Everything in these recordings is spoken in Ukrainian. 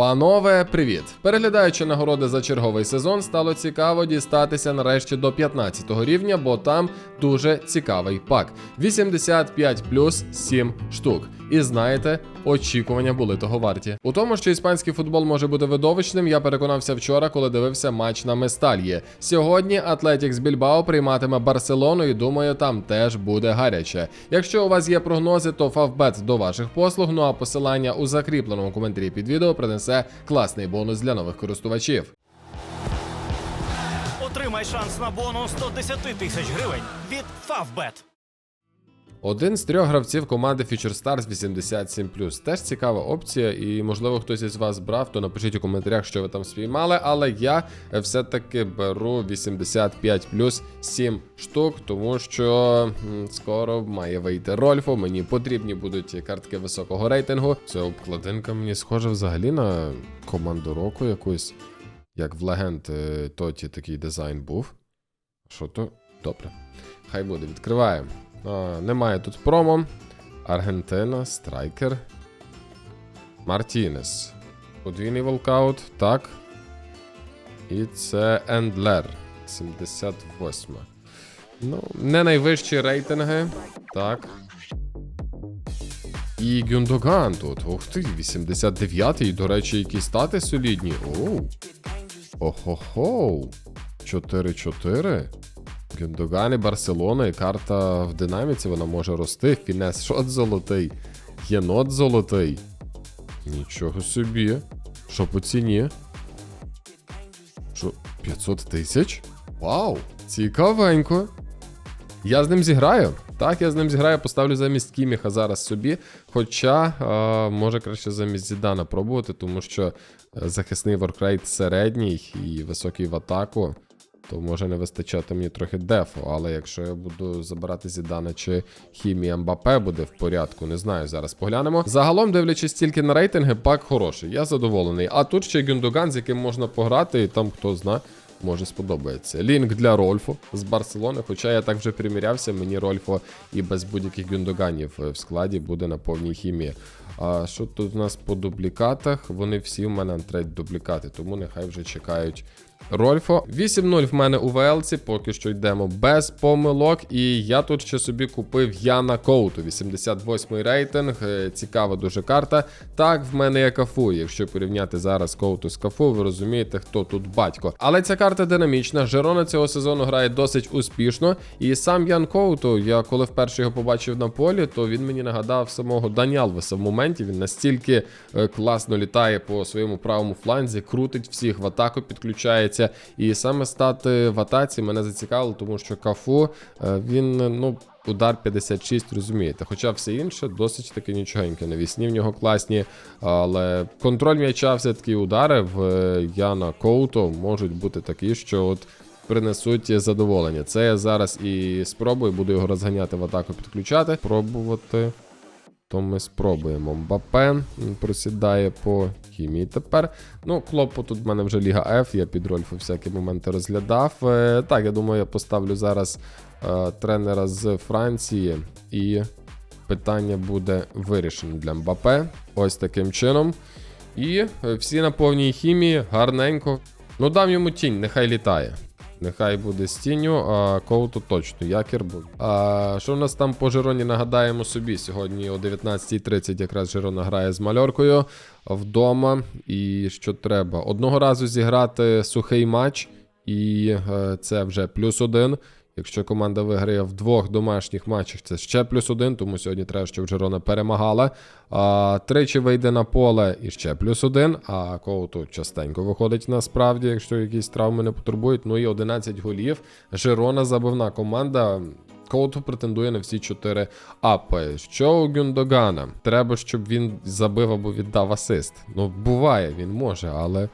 Панове, привіт! Переглядаючи нагороди за черговий сезон, стало цікаво дістатися нарешті до 15 рівня, бо там дуже цікавий пак. 85 плюс 7 штук. І знаєте, очікування були того варті. У тому, що іспанський футбол може бути видовищним, я переконався вчора, коли дивився матч на Местальє. Сьогодні Атлетікс Більбао прийматиме Барселону, і думаю, там теж буде гаряче. Якщо у вас є прогнози, то Фавбет до ваших послуг. Ну а посилання у закріпленому коментарі під відео принесе класний бонус для нових користувачів. Отримай шанс на бонус 110 тисяч гривень від Favbet. Один з трьох гравців команди Future Stars 87 Теж цікава опція, і можливо хтось із вас брав, то напишіть у коментарях, що ви там спіймали. Але я все-таки беру 85 7 штук, тому що скоро має вийти Рольфо. Мені потрібні будуть картки високого рейтингу. Ця обкладинка мені схожа взагалі на команду року якусь. Як в легенд е, Тоті такий дизайн був. Що то? Добре. Хай буде, відкриваємо. А, немає тут промо. Аргентина, страйкер. Мартінес. Подвійний волкаут. Так. І це Ендлер. 78. Ну, не найвищі рейтинги. Так. І Гюндоган тут. Ух ти, 89-й. До речі, які стати солідні. Оу. Охо-хо. 4-4. Гюндоган і Барселона, і карта в динаміці вона може рости. Фінес шот золотий, єнот золотий. Нічого собі. Що по ціні? Що, 500 тисяч? Вау! Цікавенько. Я з ним зіграю. Так, я з ним зіграю, поставлю замість Кіміха зараз собі. Хоча, е, може краще замість Зідана пробувати, тому що е, захисний воркрейт середній і високий в атаку то може не вистачати мені трохи дефу. Але якщо я буду забирати Зідана чи хімія Мбапе буде в порядку, не знаю, зараз поглянемо. Загалом, дивлячись тільки на рейтинги, пак хороший. Я задоволений. А тут ще Гюндоган, з яким можна пограти, і там хто знає. Може сподобається. Лінк для Рольфу з Барселони. Хоча я так вже примірявся, мені Рольфо і без будь-яких гюндоганів в складі буде на повній хімії. А що тут у нас по дублікатах? Вони всі в мене треть дублікати, тому нехай вже чекають Рольфо. 8-0 в мене у ВЛці, поки що йдемо без помилок. І я тут ще собі купив Яна Коуту, 88-й рейтинг. Е, Цікава дуже карта. Так, в мене є кафу. Якщо порівняти зараз Коуту з кафу, ви розумієте, хто тут батько. Але ця карта динамічна. Жерона цього сезону грає досить успішно. І сам Ян Коуту, я коли вперше його побачив на полі, то він мені нагадав самого Даніалвеса в моменті. Він настільки е, класно літає по своєму правому фланзі, крутить всіх в атаку, підключається. І саме стати в атаці мене зацікавило, тому що Кафу е, він ну. Удар 56, розумієте. Хоча все інше досить таки нічогеньке. Навісні в нього класні. Але контроль м'яча, все-таки удари в е, Яна Коуто можуть бути такі, що от принесуть задоволення. Це я зараз і спробую, буду його розганяти в атаку, підключати. Пробувати. То ми спробуємо. Мбапе просідає по хімії тепер. Ну, Клопу тут в мене вже Ліга F, я під Рольфу всякі моменти розглядав. Е, так, я думаю, я поставлю зараз е, тренера з Франції, і питання буде вирішено для Мбапе. Ось таким чином. І всі на повній хімії, гарненько. Ну, дам йому тінь, нехай літає. Нехай буде з тінню, а коуту точно якір буде. А що в нас там по Жероні Нагадаємо собі. Сьогодні о 19.30 якраз Жирона грає з мальоркою вдома. І що треба? Одного разу зіграти сухий матч, і е, це вже плюс один. Якщо команда виграє в двох домашніх матчах, це ще плюс один, тому сьогодні треба, щоб Жирона перемагала. А, Тричі вийде на поле і ще плюс один. А коуту частенько виходить насправді, якщо якісь травми не потурбують. Ну і 11 голів. Жирона забивна команда. Коуту претендує на всі 4 апи. Що у Гюндогана? Треба, щоб він забив або віддав асист. Ну, буває, він може, але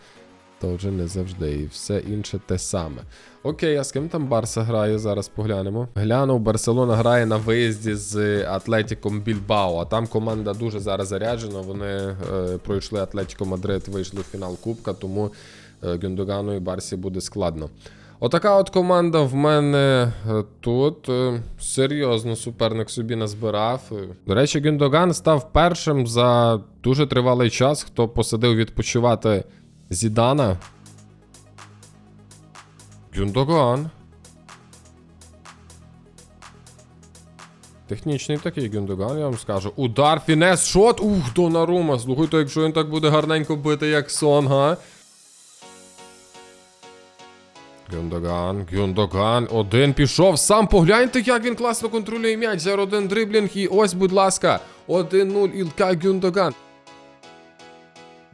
то вже не завжди. І все інше те саме. Окей, а з ким там Барса грає? Зараз поглянемо. Глянув, Барселона грає на виїзді з Атлетіком Більбао. А там команда дуже зараз заряджена. Вони е, пройшли Атлетіко Мадрид, вийшли в фінал Кубка, тому е, Гюндогану і Барсі буде складно. Отака от команда в мене е, тут. Е, Серйозно суперник собі назбирав. Е, До речі, Гюндоган став першим за дуже тривалий час, хто посадив відпочивати Зідана. Гюндоган. Технічний такий Гюндоган, я вам скажу. Удар, фінес, шот. Ух, Донарума. Слухайте, якщо він так буде гарненько бити, як сон, га. Гюндоган, Гюндоган, один пішов. Сам погляньте, як він класно контролює м'яч. 0-1 дриблінг. І ось, будь ласка, 1-0 Ілка Гюндоган.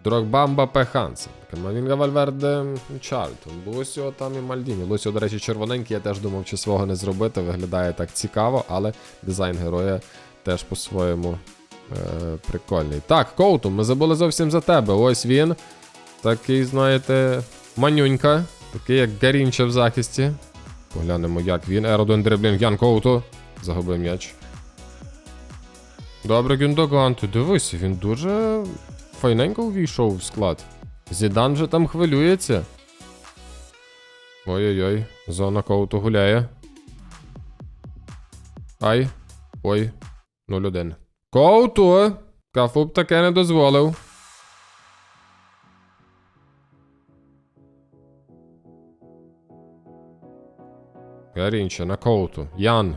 Дрогба Мбапе Хансен. Камавінга Вальверде Чарльтон. Лусіо там і Мальдіні. Лусіо, до речі, червоненький, я теж думав, чи свого не зробити. Виглядає так цікаво, але дизайн героя теж по-своєму е, прикольний. Так, Коуту, ми забули зовсім за тебе. Ось він. Такий, знаєте, манюнька. Такий, як Гарінча в захисті. Поглянемо, як він. R1 дриблінг Ян Коуту. Загубив м'яч. Добре, Гюндоган, ти дивись, він дуже файненько увійшов в склад. Зідан же там хвилюється. Ой-ой-ой, зона коуту гуляє. Ай. Ой. 0-1. Коуту! Кафуб таке не дозволив. Гарінча на коуту. Ян.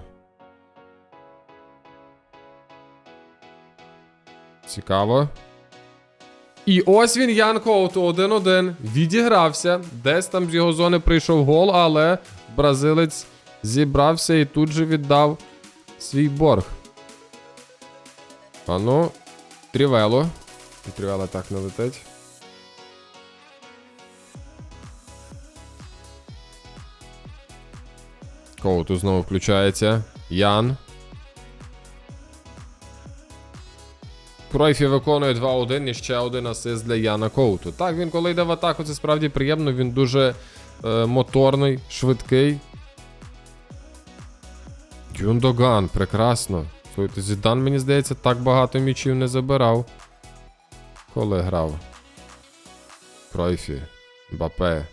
Цікаво. І ось він Ян Коуту 1-1. Відігрався. Десь там з його зони прийшов гол, але бразилець зібрався і тут же віддав свій борг. А ну, Трівело. Трівело так не летить. Коуту знову включається. Ян. Кройфі виконує 2-1 і ще один асист для Яна Коуту. Так, він коли йде в атаку, це справді приємно. Він дуже е, моторний, швидкий. Гюндоган, прекрасно. Слухайте, Зідан, мені здається, так багато м'ячів не забирав. Коли грав. Кройфі. Бапе.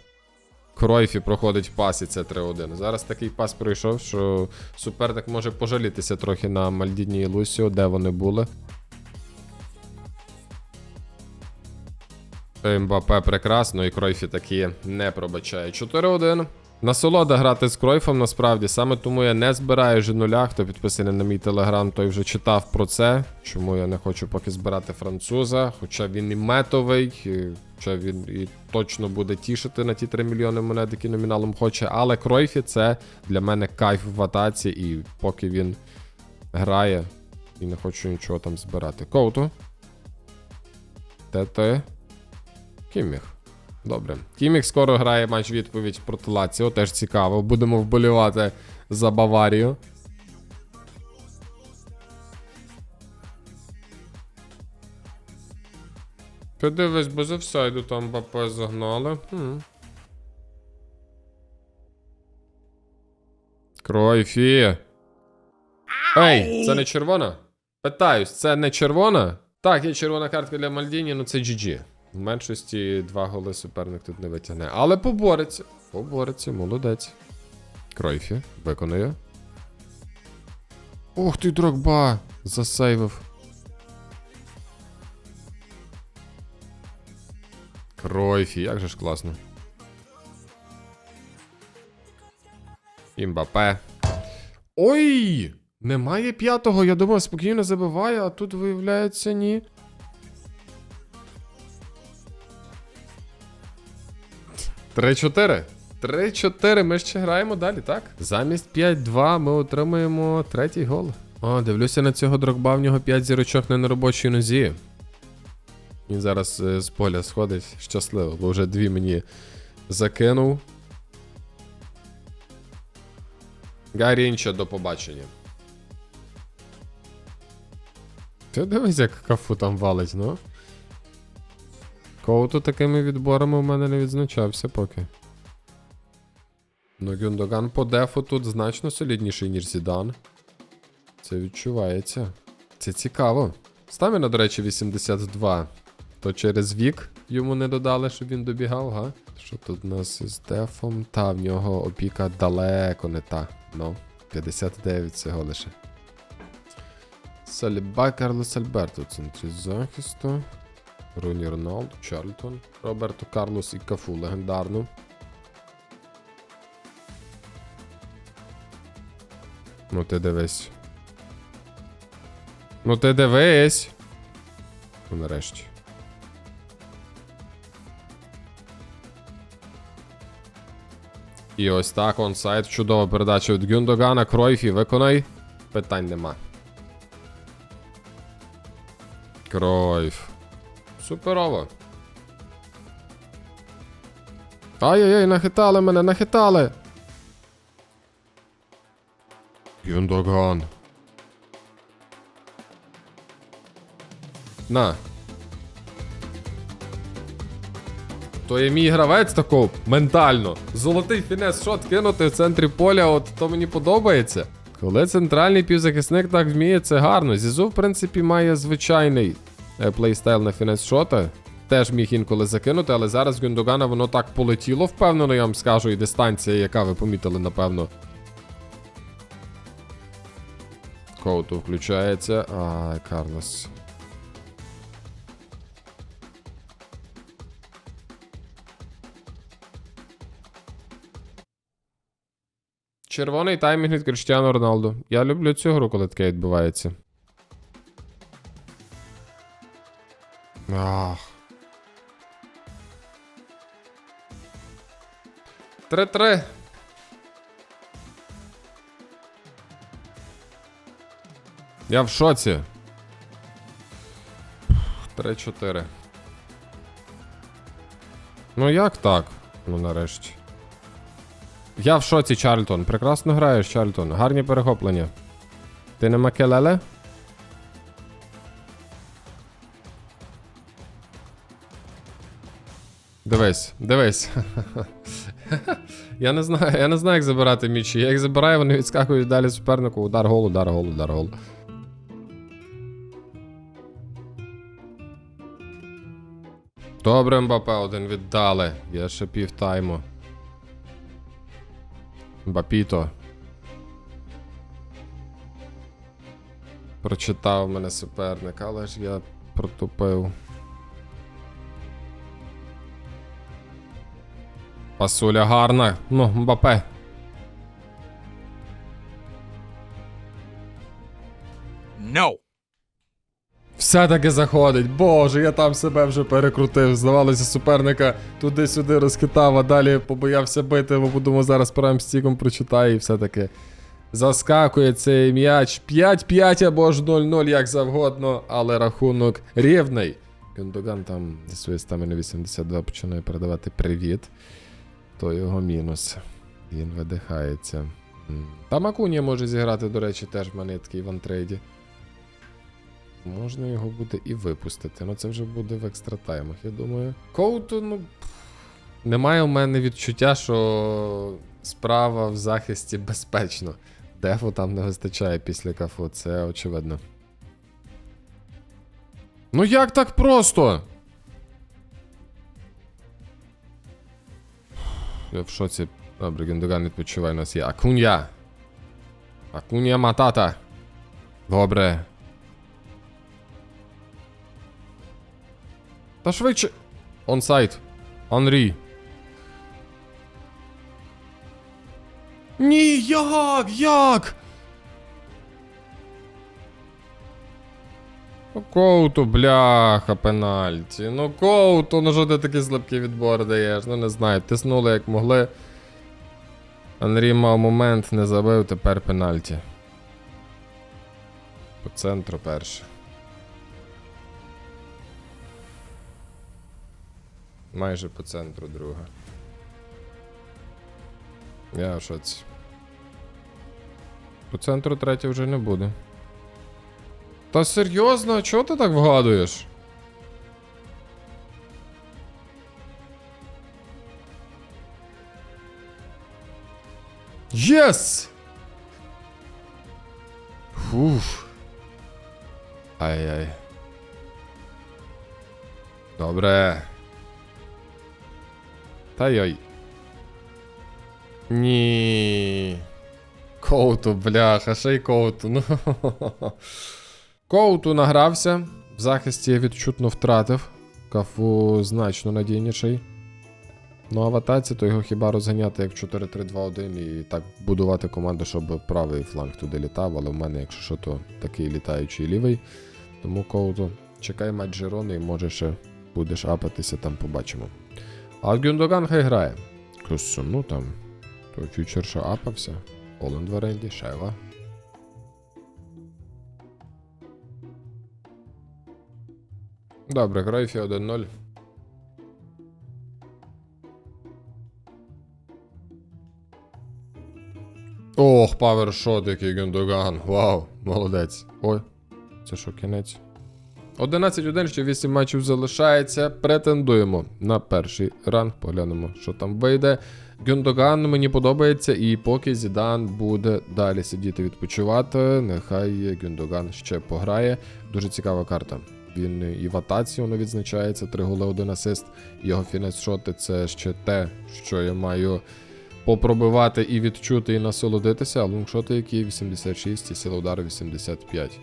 Кройфі проходить в пасі, це 3-1. Зараз такий пас пройшов, що суперник може пожалітися трохи на Мальдіні і Лусіо, де вони були. Мбапе прекрасно, і Кройфі такі не пробачає. 4-1. Насолода грати з Кройфом, насправді. Саме тому я не збираю G0. Хто підписаний на мій телеграм, той вже читав про це. Чому я не хочу поки збирати француза. Хоча він і метовий, хоча він і точно буде тішити на ті 3 мільйони монет, які номіналом хоче. Але Кройфі це для мене кайф в атаці, і поки він грає, і не хочу нічого там збирати. Коуту. ТТ. Кімміх. Добре. Кімміх скоро грає матч відповідь проти Лаціо. Теж цікаво. Будемо вболівати за Баварію. Ти дивись, без офсайду там БП загнали. Хм. Кройфі. Ей, це не червона? Питаюсь, це не червона? Так, є червона картка для Мальдіні, ну це GG. В меншості два голи суперник тут не витягне. Але побореться. Побореться, молодець. Кройфі, виконує. Ух ти, Дрогба! Засейвив. Кройфі, як же ж класно. Імбапе. Ой! Немає п'ятого, я думав, спокійно забиває, а тут виявляється ні. Три-чотири. Три-чотири. Ми ще граємо далі, так? Замість 5-2 ми отримуємо третій гол. О, дивлюся на цього дрогба, в нього 5 зірочок на неробочій нозі. Він зараз е, з поля сходить щасливо, бо вже дві мені закинув. Гарінча, до побачення. Ти дивись, як кафу там валить, ну. Коуту такими відборами у мене не відзначався поки. Ну, Гюндоган по дефу тут значно солідніший, ніж Зідан. Це відчувається. Це цікаво. Стаміна, до речі, 82. То через вік йому не додали, щоб він добігав, га? Що тут у нас із дефом? Та, в нього опіка далеко не та. Ну, 59 всього лише. Сальба Карлос Альберто центрі захисту. Руні Роналду, Чарльтон, Роберто Карлос і Кафу легендарну. Ну ти дивись. Ну ти дивись. Ну нарешті. І ось так онсайд. Чудова передача від Гюндогана. Кройфі, виконай. Питань нема. Кройф. Суперово. Ай-яй-яй, нахитали мене, нахитали. Гюндоган. На. То є мій гравець тако ментально. Золотий фінес шот кинути в центрі поля, от то мені подобається. Коли центральний півзахисник так вміє, це гарно. Зізу, в принципі, має звичайний плейстайл на фінес шота. Теж міг інколи закинути, але зараз Гюндогана воно так полетіло, впевнено, я вам скажу, і дистанція, яка ви помітили, напевно. Коуту включається. Ай, Карлос. Червоний таймінг від Криштіану Роналду. Я люблю цю гру, коли таке відбувається. Ах. 3-3. Я в шоці. 3-4. Ну як так? Ну нарешті. Я в шоці, Чарльтон. Прекрасно граєш, Чарльтон. Гарні перехоплення. Ти не Макелеле? Дивись, дивись. я не знаю, я не знаю, як забирати м'ячі. Я їх забираю, вони відскакують далі супернику. Удар гол, удар гол, удар гол. Добре, Мбапе, один віддали. Є ще пів тайму. Бапіто. Прочитав мене суперник, але ж я протупив. Пасуля гарна. Ну, Мбапе. No. Все-таки заходить. Боже, я там себе вже перекрутив. Здавалося, суперника туди-сюди розхитав, а далі побоявся бити, бо подумав, зараз прайм стіком прочитаю і все-таки заскакує цей м'яч. 5-5 або ж 0-0, як завгодно, але рахунок рівний. Гюндоган там зі своєї стаміни 82 починає передавати привіт. То його мінус. Він видихається. Та Макунія може зіграти, до речі, теж в мене такий в антрейді. Можна його буде і випустити. Ну це вже буде в екстратаймах, я думаю. Коуту, ну. Немає у мене відчуття, що справа в захисті безпечно. Дефу там не вистачає після кафу, це очевидно. Ну як так просто? Я в шоці. Добре, Гендоган відпочиває, у нас є Акунья. Акунья Матата. Добре. Та швидше. Онсайт. Анрі. Ні, як? Як? Ну, Коуту, бляха, пенальті. Ну, коуту, ну що ти такі слабкі відбори даєш? Ну не знаю, тиснули як могли. Анрі мав момент, не забив, тепер пенальті. По центру перше. Майже по центру друга. Я в шоці. По центру третя вже не буде. Та серйозно, чого ти так вгадуєш? Єс! Фуф. Ай-яй. Добре. Та йой. Ні. Коуту, бляха, ще й коуту. Ну. Коуту награвся. В захисті відчутно втратив. Кафу значно надійніший. Ну, а в атаці, то його хіба розганяти як 4-3-2-1 і так будувати команду, щоб правий фланг туди літав, але в мене, якщо що, то такий літаючий лівий. Тому коуту. Чекай матч Жирони і може ще будеш апатися, там побачимо. А Гюндоган хай грає. Косу, ну там. То фьючер що апався. В оренді, Шева. Добре, Гройфі 1-0. Ох, павершот, який Гюндоган. Вау, молодець. Ой, це що, кінець? 11-1, ще 8 матчів залишається. Претендуємо на перший ранг. Поглянемо, що там вийде. Гюндоган мені подобається, і поки Зідан буде далі сидіти відпочивати, нехай Гюндоган ще пограє. Дуже цікава карта. Він і в атаці воно відзначається, 3 голи, 1 асист. Його фінес-шоти це ще те, що я маю попробивати і відчути, і насолодитися. А лонгшоти, які 86 і сила удару 85.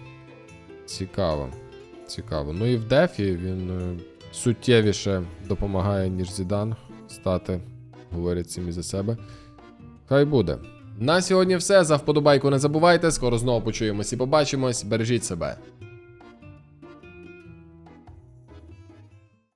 Цікаво. Цікаво. Ну і в дефі він е, суттєвіше допомагає, ніж Зідан стати. Говорять самі за себе. Хай буде. На сьогодні все. За вподобайку не забувайте. Скоро знову почуємось і побачимось. Бережіть себе.